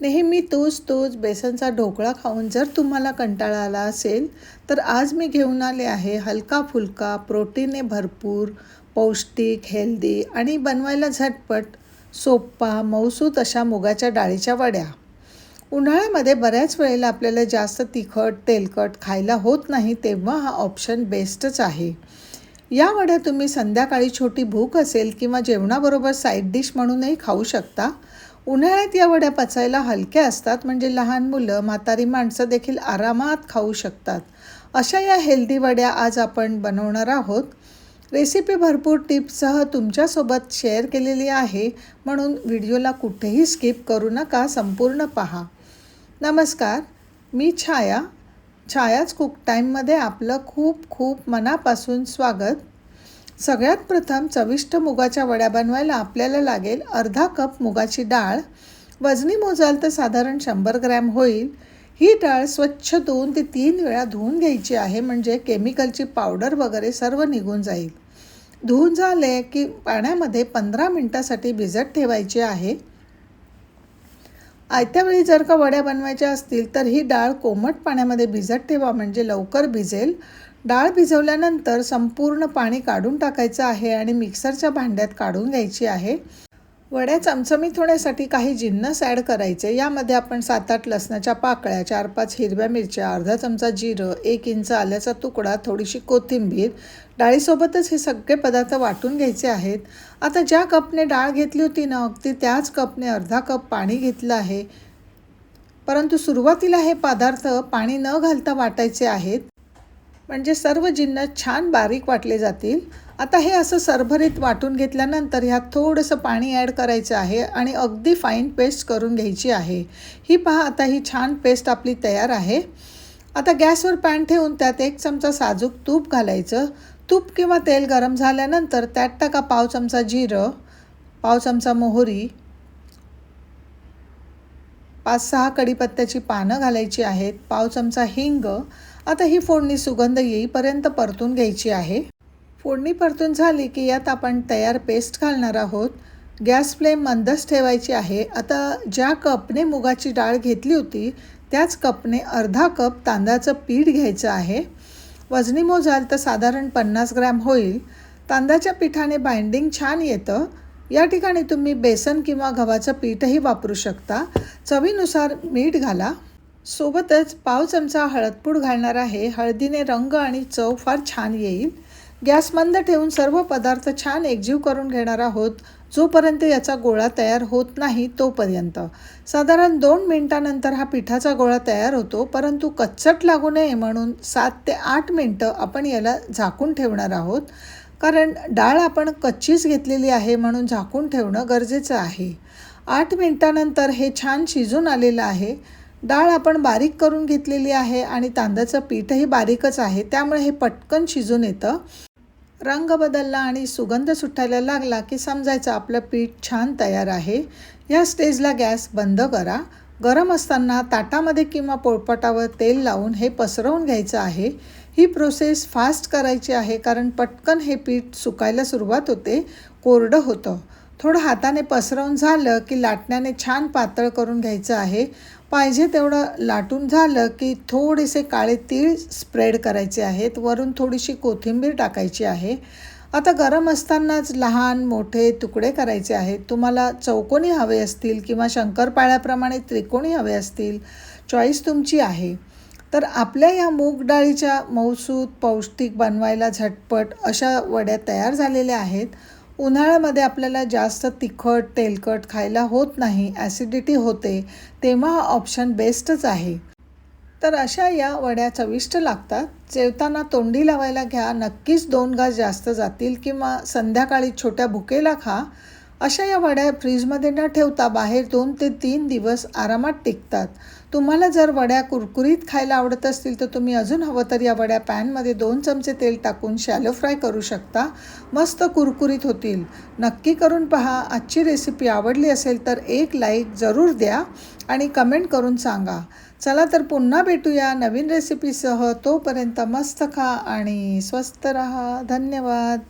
नेहमी तोच तोच बेसनचा ढोकळा खाऊन जर तुम्हाला कंटाळा आला असेल तर आज मी घेऊन आले आहे हलका फुलका प्रोटीने भरपूर पौष्टिक हेल्दी आणि बनवायला झटपट सोप्पा मौसूत अशा मुगाच्या डाळीच्या वड्या. उन्हाळ्यामध्ये बऱ्याच वेळेला आपल्याला जास्त तिखट तेलकट खायला होत नाही तेव्हा हा ऑप्शन बेस्टच आहे. या वड्या तुम्ही संध्याकाळी छोटी भूक असेल किंवा जेवणाबरोबर साईड डिश म्हणूनही खाऊ शकता उन्हाळ्यात या वड्या पचायला हलक्या असतात म्हणजे लहान मुलं म्हातारी माणसं देखील आरामात खाऊ शकतात. अशा या हेल्दी वड्या आज आपण बनवणार आहोत. रेसिपी भरपूर टिप्ससह तुमच्यासोबत शेअर केलेली आहे म्हणून व्हिडिओला कुठेही स्किप करू नका संपूर्ण पहा. नमस्कार मी छाया. छायाच कुक टाईममध्ये आपलं खूप खूप मनापासून स्वागत. सगळ्यात प्रथम चविष्ट मुगाच्या वड्या बनवायला आपल्याला लागेल अर्धा कप मुगाची डाळ. वजनी मोजाल तर साधारण शंभर ग्रॅम होईल. ही डाळ स्वच्छ दोन ते तीन वेळा धुवून घ्यायची आहे म्हणजे केमिकलची पावडर वगैरे सर्व निघून जाईल. धुवून झाले की पाण्यामध्ये पंधरा मिनटासाठी भिजत ठेवायची आहे. आयत्या वेळी जर का वड्या बनवायच्या असतील तर ही डाळ कोमट पाण्यामध्ये भिजत ठेवा म्हणजे लवकर भिजेल. डाळ भिजवल्यानंतर संपूर्ण पाणी काढून टाकायचं आहे आणि मिक्सरच्या भांड्यात काढून घ्यायची आहे. वड्या चमचमीत होण्यासाठी काही जिन्नस ॲड करायचे. यामध्ये आपण सात आठ लसणाच्या पाकळ्या चार पाच हिरव्या मिरच्या अर्धा चमचा जिरं एक इंच आल्याचा तुकडा थोडीशी कोथिंबीर डाळीसोबतच हे सगळे पदार्थ वाटून घ्यायचे आहेत. आता ज्या कपने डाळ घेतली होती ना अगदी त्याच कपने अर्धा कप पाणी घेतलं आहे. परंतु सुरुवातीला हे पदार्थ पाणी न घालता वाटायचे आहेत. म्हणजे सर्व जिन्नस छान बारीक वाटले जातील. आता हे असं सरभरीत वाटून घेतल्यानंतर ह्यात थोडंसं पाणी ॲड करायचं आहे आणि अगदी फाईन पेस्ट करून घ्यायची आहे. ही पहा आता ही छान पेस्ट आपली तयार आहे. आता गॅसवर पॅन ठेवून त्यात एक चमचा साजूक तूप घालायचं. तूप किंवा तेल गरम झाल्यानंतर त्यात टाका पाव चमचा जिरं पाव चमचा मोहरी पाच सहा कढीपत्त्याची पानं घालायची आहेत पाव चमचा हिंग आता ही फोडणी सुगंध येईपर्यंत परतून घ्यायची आहे. फोडणी परतून झाली की यात आपण तयार पेस्ट घालणार आहोत. गॅस फ्लेम मंदच ठेवायची आहे. आता ज्या कपने मुगाची डाळ घेतली होती त्याच कपने अर्धा कप तांदळाचं पीठ घ्यायचं आहे. वजनी मोजाल तर साधारण पन्नास ग्रॅम होईल. तांदळाच्या पिठाने बाइंडिंग छान येतं. या ठिकाणी तुम्ही बेसन किंवा गव्हाचं पीठही वापरू शकता. चवीनुसार मीठ घाला. सोबतच पाव चमचा हळदपूड घालणार आहे. हळदीने रंग आणि चव फार छान येईल. गॅस मंद ठेवून सर्व पदार्थ छान एकजीव करून घेणार आहोत. जोपर्यंत याचा गोळा तयार होत नाही तोपर्यंत. साधारण दोन मिनटानंतर हा पिठाचा गोळा तयार होतो. परंतु कच्चट लागू नये म्हणून सात ते आठ मिनटं आपण याला झाकून ठेवणार आहोत. कारण डाळ आपण कच्चीच घेतलेली आहे म्हणून झाकून ठेवणं गरजेचं आहे. आठ मिनटानंतर हे छान शिजून आलेलं आहे. डाळ आपण बारीक करून घेतलेली आहे आणि तांदळाचं पीठही बारीकच आहे त्यामुळे हे पटकन शिजून येतं. रंग बदलला आणि सुगंध सुटायला लागला की समजायचं आपलं पीठ छान तयार आहे. या स्टेजला गॅस बंद करा. गरम असताना ताटामध्ये किंवा पोळपटावर तेल लावून हे पसरवून घ्यायचं आहे. ही प्रोसेस फास्ट करायची आहे कारण पटकन हे पीठ सुकायला सुरुवात होते कोरडं होतं. थोडं हाताने पसरवून झालं की लाटण्याने छान पातळ करून घ्यायचं आहे. पाहिजे तेवढं लाटून झालं की थोडेसे काळे तीळ स्प्रेड करायचे आहेत. वरून थोडीशी कोथिंबीर टाकायची आहे. आता गरम असतानाच लहान मोठे तुकडे करायचे आहेत. तुम्हाला चौकोनी हवे असतील किंवा शंकरपाळ्याप्रमाणे त्रिकोणी हवे असतील चॉईस तुमची आहे. तर आपल्या या मूग डाळीच्या मौसूद पौष्टिक बनवायला झटपट अशा वड्या तयार झालेल्या आहेत. उन्हाळ्यामध्ये आपल्याला जास्त तिखट तेलकट खायला होत नाही ॲसिडिटी होते तेव्हा हा ऑप्शन बेस्टच आहे. तर अशा या वड्या चविष्ट लागतात. जेवताना तोंडी लावायला घ्या नक्कीच दोन घास जास्त जातील किंवा संध्याकाळी छोट्या भुकेला खा. अशा या वड्या फ्रीजमध्ये न ठेवता बाहेर दोन ते तीन दिवस आरामात टिकतात. तुम्हाला जर वड्या कुरकुरीत खायला आवडत असतील तर तुम्ही अजून हवं तर या वड्या पॅनमध्ये दोन चमचे तेल टाकून शॅलो फ्राय करू शकता. मस्त कुरकुरीत होतील. नक्की करून पहा. आजची रेसिपी आवडली असेल तर एक लाईक जरूर द्या आणि कमेंट करून सांगा. चला तर पुन्हा भेटूया नवीन रेसिपीसह तोपर्यंत मस्त खा आणि स्वस्त रहा. धन्यवाद.